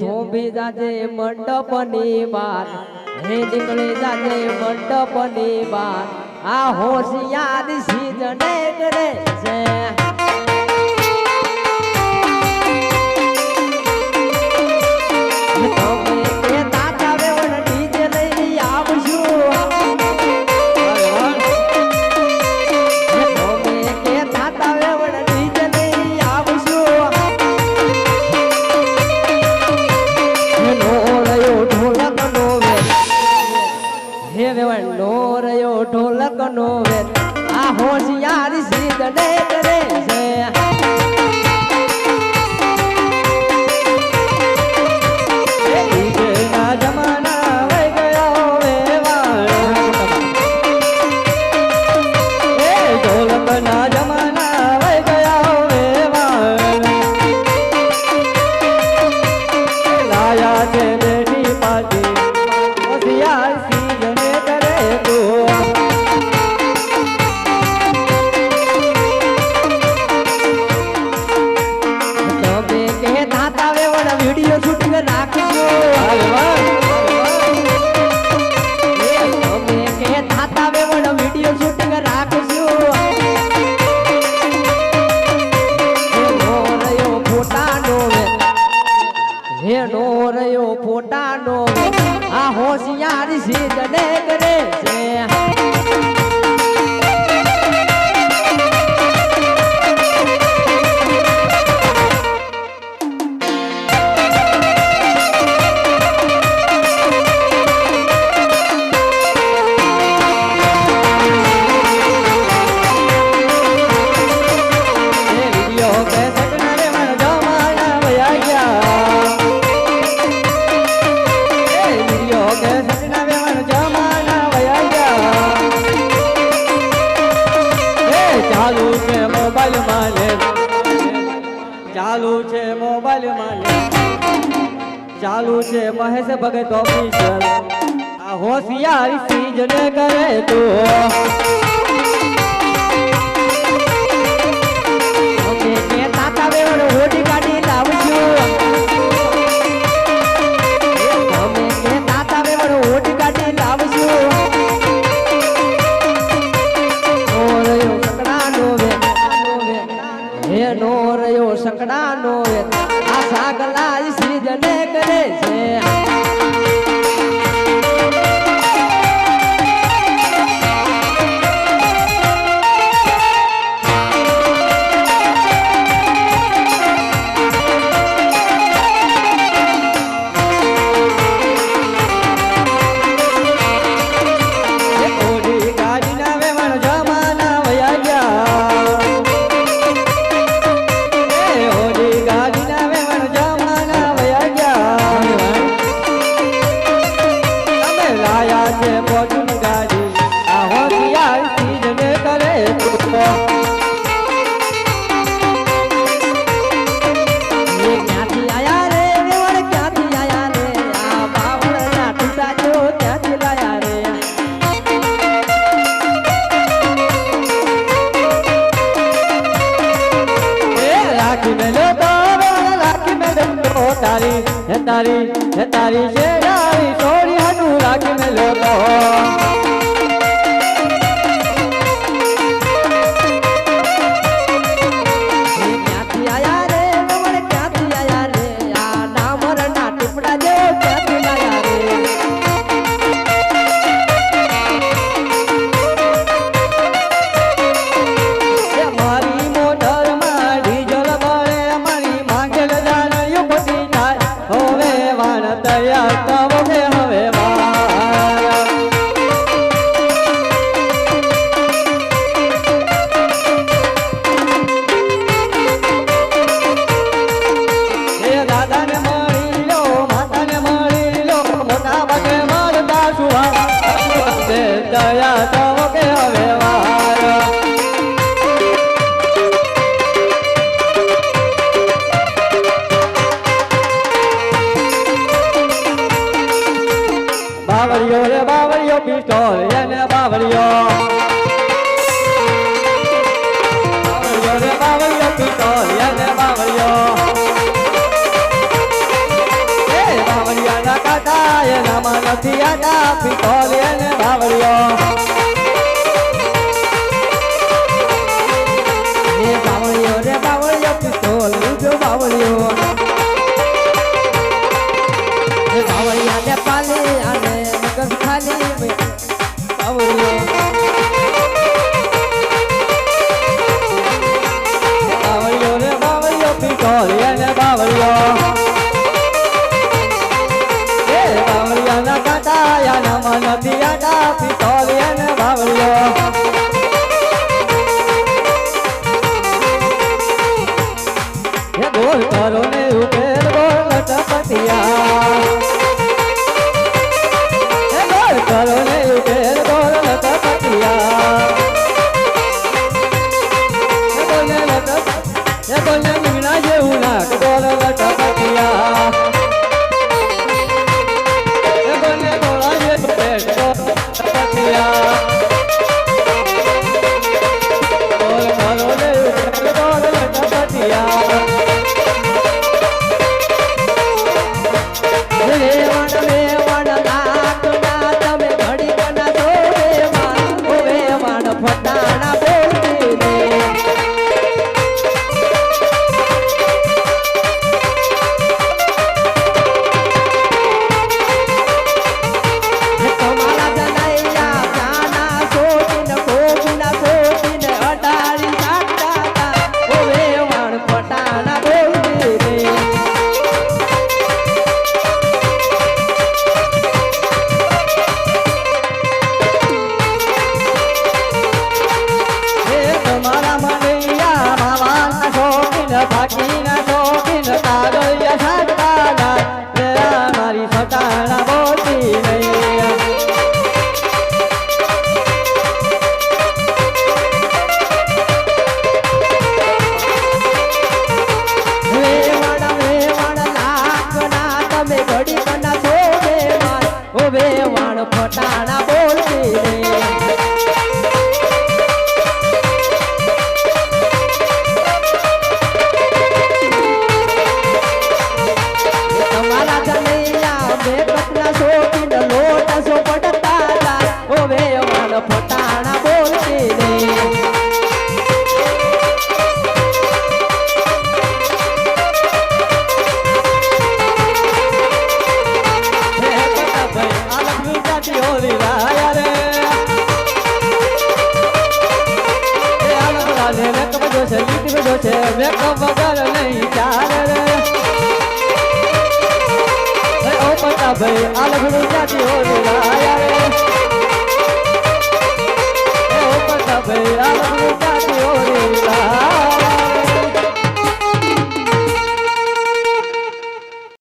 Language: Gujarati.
ધોબી જાજે મંડપની બાર હે નીકળે જાજે મંડપની બાર. આ હોશિયાર સીજને કરે છે. લગનો વેર આ હોશિયાર સીધ ડે કરે છે. શ્રી ગણેશ ચાલુ છે મોબાઈલમાં ચાલુ છે મહેશ ભગત ઓફિસર આ હોશિયાર સીજને કરે તો. આ સાગલા શ્રીજને કરે છે. મારી છે છોરી હટું રાખીને લેતો દયા તો કે હવે વાર બાવળિયો રે બાવળિયો પિસ્ટોલ એને બાવળિયો નથી આડા પિતોલિયન બાવળિયો happy. ભાઈ આ લગડું ક્યાંથી હોય લાયા ભાઈ આ લગડું ક્યાંથી હોય લાયા